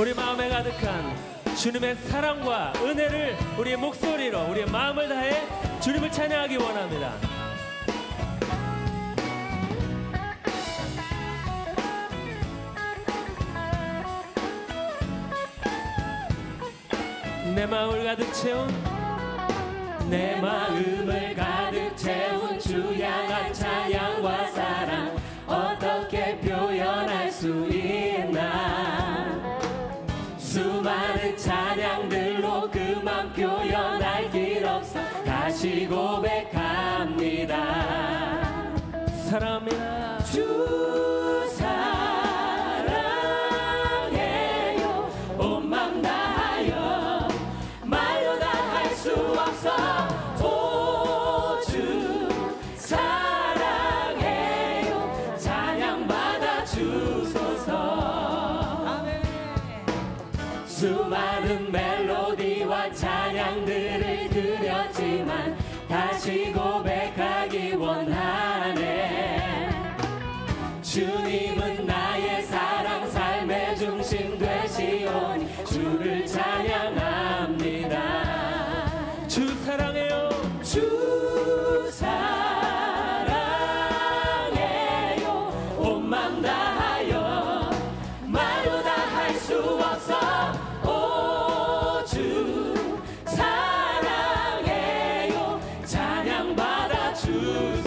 우리 마음에 가득한 주님의 사랑과 은혜를 우리의 목소리로 우리의 마음을 다해 주님을 찬양하기 원합니다. 내 마음을 가득 채운 내 마음을 가득 채운 주 향한 찬양과 사랑 어떻게 표현할 수 있 고백합니다. 사랑합니다 주 사랑해요. 온맘 다하여 말로 다 할 수 없어. 오주 사랑해요. 찬양 받아 주소서. 수많은 멜 주를 찬양합니다. 주 사랑해요. 주 사랑해요. 온맘 다하여 말로 다 할 수 없어. 오 주 사랑해요. 찬양 받아 주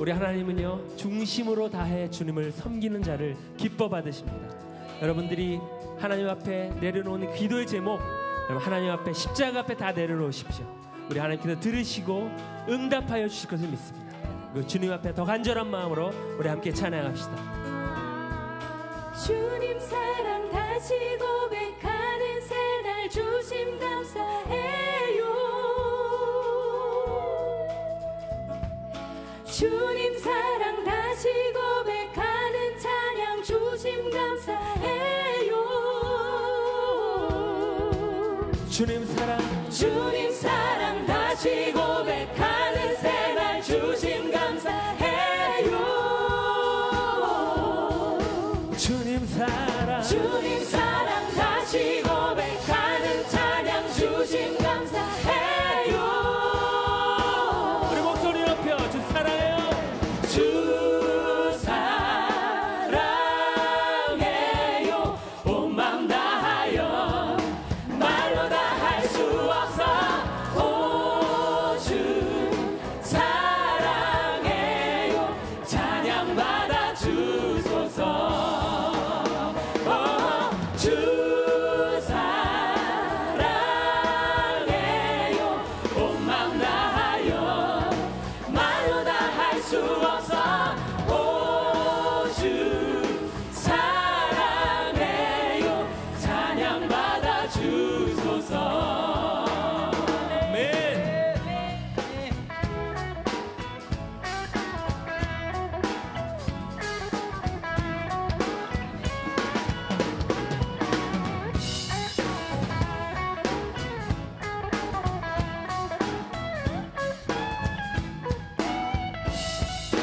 우리 하나님은요 중심으로 다해 주님을 섬기는 자를 기뻐 받으십니다. 여러분들이 하나님 앞에 내려놓은 기도의 제목, 여러분 하나님 앞에 십자가 앞에 다 내려놓으십시오. 우리 하나님께서 들으시고 응답하여 주실 것을 믿습니다. 그 주님 앞에 더 간절한 마음으로 우리 함께 찬양합시다. 주님 사랑 다시 고백하 주님 사랑 다시 고백하는 찬양 주심 감사해요. 주님 사랑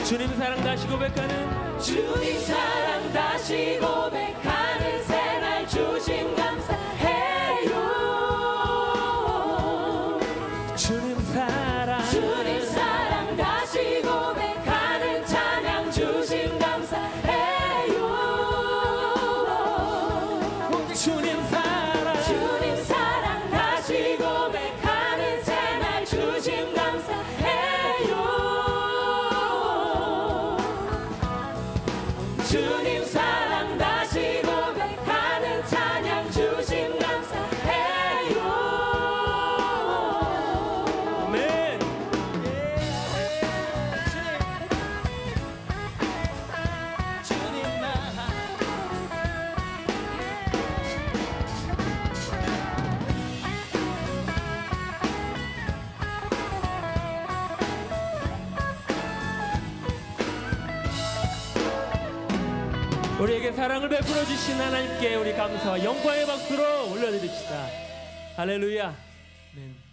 주님 사랑 다시 고백하는 주님 사랑 다시 고백하는 새날 주심 감사해요. 주님 사랑 주님 사랑 주님 우리에게 사랑을 베풀어 주신 하나님께 우리 감사와 영광의 박수로 올려드립시다. 할렐루야. 아멘.